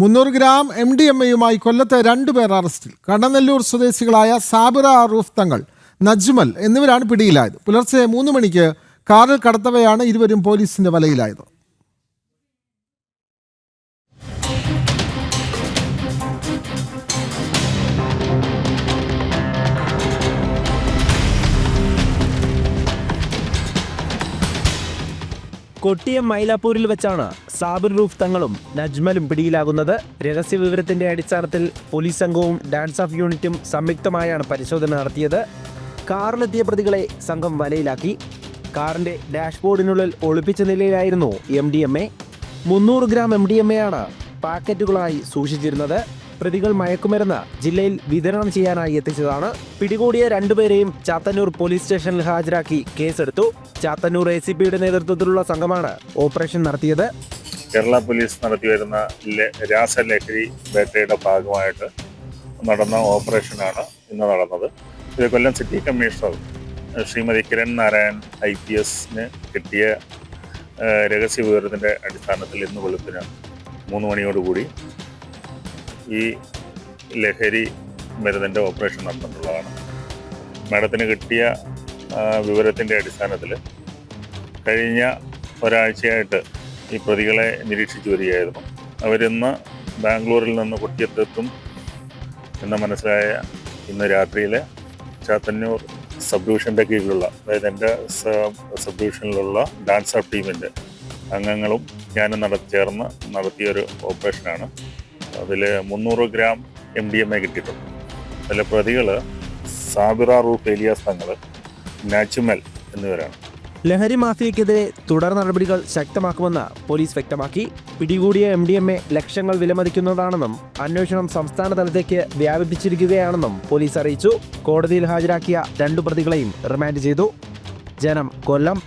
മുന്നൂറ് gram M D M എയുമായി കൊല്ലത്ത് രണ്ടുപേർ അറസ്റ്റിൽ. കണ്ണനെല്ലൂർ സ്വദേശികളായ സാബിറ അറൂഫ് തങ്ങൾ നജ്മൽ എന്നിവരാണ് പിടിയിലായത്. പുലർച്ചെ മൂന്ന് മണിക്ക് കാറിൽ കടത്തവയാണ് ഇരുവരും പോലീസിന്റെ വലയിലായത്. കൊട്ടിയം മൈലാപ്പൂരിൽ വെച്ചാണ് സാബിർ റൂഫ് തങ്ങളും നജ്മലും പിടിയിലാകുന്നത്. രഹസ്യ വിവരത്തിന്റെ അടിസ്ഥാനത്തിൽ പോലീസ് സംഘവും ഡാൻസ് ഓഫ് യൂണിറ്റും സംയുക്തമായാണ് പരിശോധന നടത്തിയത്. കാറിലെത്തിയ പ്രതികളെ സംഘം വലയിലാക്കി. കാറിന്റെ ഡാഷ്ബോർഡിനുള്ളിൽ ഒളിപ്പിച്ച നിലയിലായിരുന്നു എം ഡി എം എ. മുന്നൂറ് gram M D M A ആണ് പാക്കറ്റുകളായി സൂക്ഷിച്ചിരുന്നത്. പ്രതികൾ മയക്കുമരുന്ന് ജില്ലയിൽ വിതരണം ചെയ്യാനായി എത്തിച്ചതാണ്. പിടികൂടിയ രണ്ടുപേരെയും ചാത്തന്നൂർ പോലീസ് സ്റ്റേഷനിൽ ഹാജരാക്കി കേസെടുത്തു. ചാത്തന്നൂർ എ നേതൃത്വത്തിലുള്ള സംഘമാണ് ഓപ്പറേഷൻ നടത്തിയത്. കേരള പോലീസ് നടത്തിവരുന്ന രാസലഹരി വേട്ടയുടെ ഭാഗമായിട്ട് നടന്ന ഓപ്പറേഷനാണ് ഇന്ന് നടന്നത്. ഇത് Kollam city commissioner Shrimati Kiran Narayan I P എസിന് കിട്ടിയ രഹസ്യ വിവരത്തിന്റെ അടിസ്ഥാനത്തിൽ ഇന്ന് വെളുപ്പിന് മൂന്ന് മണിയോടുകൂടി ഈ ലഹരി മരുന്നിന്റെ ഓപ്പറേഷൻ നടന്നിട്ടുള്ളതാണ്. മാഡത്തിന് കിട്ടിയ വിവരത്തിന്റെ അടിസ്ഥാനത്തിൽ കഴിഞ്ഞ ഒരാഴ്ചയായിട്ട് ഈ പ്രതികളെ നിരീക്ഷിച്ചു വരികയായിരുന്നു. അവരിന്ന് ബാംഗ്ലൂരിൽ നിന്ന് കൊട്ടിയത്തെത്തും എന്ന് മനസ്സിലായ ഇന്ന് രാത്രിയിൽ ചാത്തന്നൂർ സബ് ഡിവിഷന്റെ കീഴിലുള്ള അതായത് എന്റെ സബ് ഡിവിഷനിലുള്ള ഡാൻസ് ഓഫ് ടീമിന്റെ അംഗങ്ങളും ഞാനും നട ചേർന്ന് നടത്തിയൊരു ഓപ്പറേഷനാണ്. അതിൽ മുന്നൂറ് gram M D M A കിട്ടിയിട്ടുണ്ട്. അതിലെ പ്രതികൾ സാബിറ റൂഫ് ഏലിയാസ് തങ്ങൾ നാച്ചുമൽ എന്നിവരാണ്. ലഹരി മാഫിയക്കെതിരെ തുടർ നടപടികൾ ശക്തമാക്കുമെന്ന് പോലീസ് വ്യക്തമാക്കി. പിടികൂടിയ എം ഡി എം എ ലക്ഷങ്ങൾ വിലമതിക്കുന്നതാണെന്നും അന്വേഷണം സംസ്ഥാന തലത്തേക്ക് വ്യാപിപ്പിച്ചിരിക്കുകയാണെന്നും പോലീസ് അറിയിച്ചു. കോടതിയിൽ ഹാജരാക്കിയ രണ്ടു പ്രതികളെയും റിമാൻഡ് ചെയ്തു. ജനം കൊല്ലം.